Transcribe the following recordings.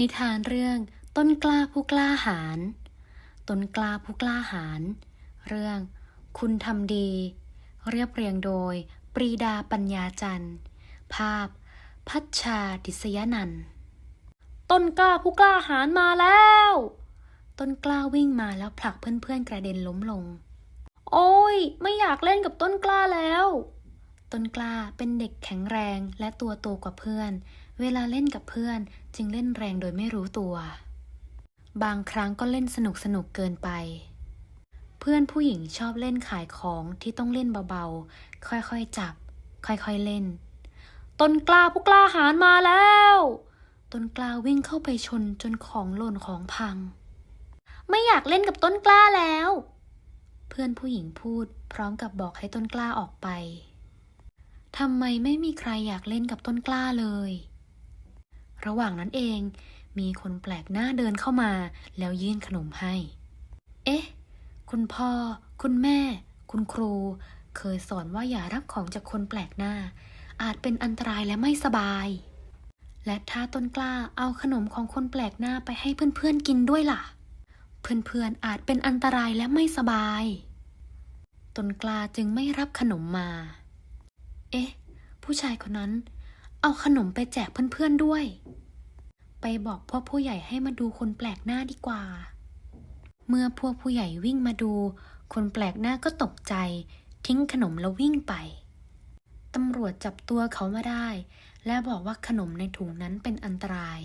นิทานเรื่องต้นกล้าผู้กล้าหาญ ต้นกล้าผู้กล้าหาญ เรื่อง คุณทำดี เรียบเรียงโดย ปรีดาปัญญาจันทร์ ภาพ พัชชาดิษยนันท์ต้นกล้าผู้กล้าหาญมาแล้ว ต้นกล้าวิ่งมาแล้วผลักเพื่อนๆกระเด็นล้มลง โอ้ย ไม่อยากเล่นกับต้นกล้าแล้ว ต้นกล้าเป็นเด็กแข็งแรงและตัวโตกว่าเพื่อน เวลาเล่นกับเพื่อนจึงเล่นแรงโดยไม่รู้ตัว บางครั้งก็เล่นสนุกสนุกเกินไป เพื่อนผู้หญิงชอบเล่นขายของที่ต้องเล่นเบาๆ ค่อยๆจับ ค่อยๆเล่น ต้นกล้าผู้กล้าหาญมาแล้ว ต้นกล้าวิ่งเข้าไปชนจนของหล่นของพัง ไม่อยากเล่นกับต้นกล้าแล้ว เพื่อนผู้หญิงพูดพร้อมกับบอกให้ต้นกล้าออกไป ทำไมไม่มีใครอยากเล่นกับต้นกล้าเลย ระหว่างนั้นเอง มีคนแปลกหน้าเดินเข้ามา แล้วยื่นขนมให้ เอ๊ะ คุณพ่อ คุณแม่ คุณครู เคยสอนว่าอย่ารับของจากคนแปลกหน้า อาจเป็นอันตรายและไม่สบาย และถ้าต้นกล้าเอาขนมของคนแปลกหน้าไปให้เพื่อนๆกินด้วยล่ะ เพื่อนๆอาจเป็นอันตรายและไม่สบาย ต้นกล้าจึงไม่รับขนมมา เอ๊ะ ผู้ชายคนนั้น เอาขนมไปแจกเพื่อนๆด้วย ไปบอกพวกผู้ใหญ่ให้มาดูคนแปลกหน้าดีกว่า เมื่อพวกผู้ใหญ่วิ่งมาดู คนแปลกหน้าก็ตกใจ ทิ้งขนมแล้ววิ่งไป ตำรวจจับตัวเขามาได้ และบอกว่าขนมในถุงนั้นเป็นอันตราย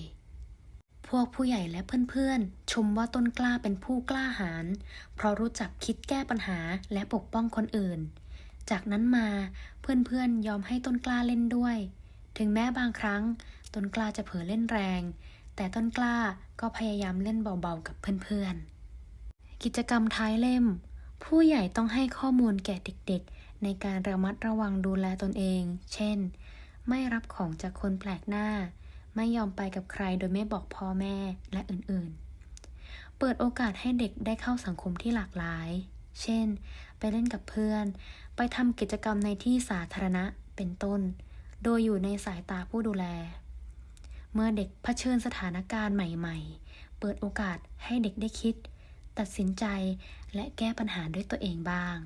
พวกผู้ใหญ่และเพื่อนๆ ชมว่าต้นกล้าเป็นผู้กล้าหาญเพราะรู้จักคิดแก้ปัญหาและปกป้องคนอื่น จากนั้นมาเพื่อนๆยอมให้ต้นกล้าเล่นด้วย ถึงแม้บางครั้ง ต้นกล้าจะเผลอเล่นแรง แต่ต้นกล้าก็พยายามเล่นเบาๆกับเพื่อนๆ กิจกรรมท้ายเล่ม ผู้ใหญ่ต้องให้ข้อมูลแก่เด็กๆ ในการระมัดระวังดูแลตนเอง เช่น ไม่รับของจากคนแปลกหน้า ไม่ยอมไปกับใครโดยไม่บอกพ่อแม่และอื่นๆ เปิดโอกาสให้เด็กได้เข้าสังคมที่หลากหลาย เช่น ไปเล่นกับเพื่อน ไปทำกิจกรรมในที่สาธารณะ เป็นต้น โดยอยู่ในสายตาผู้ดูแล เมื่อเด็กเผชิญสถานการณ์ใหม่ๆ เปิดโอกาสให้เด็กได้คิด ตัดสินใจและแก้ปัญหาด้วยตัวเองบ้าง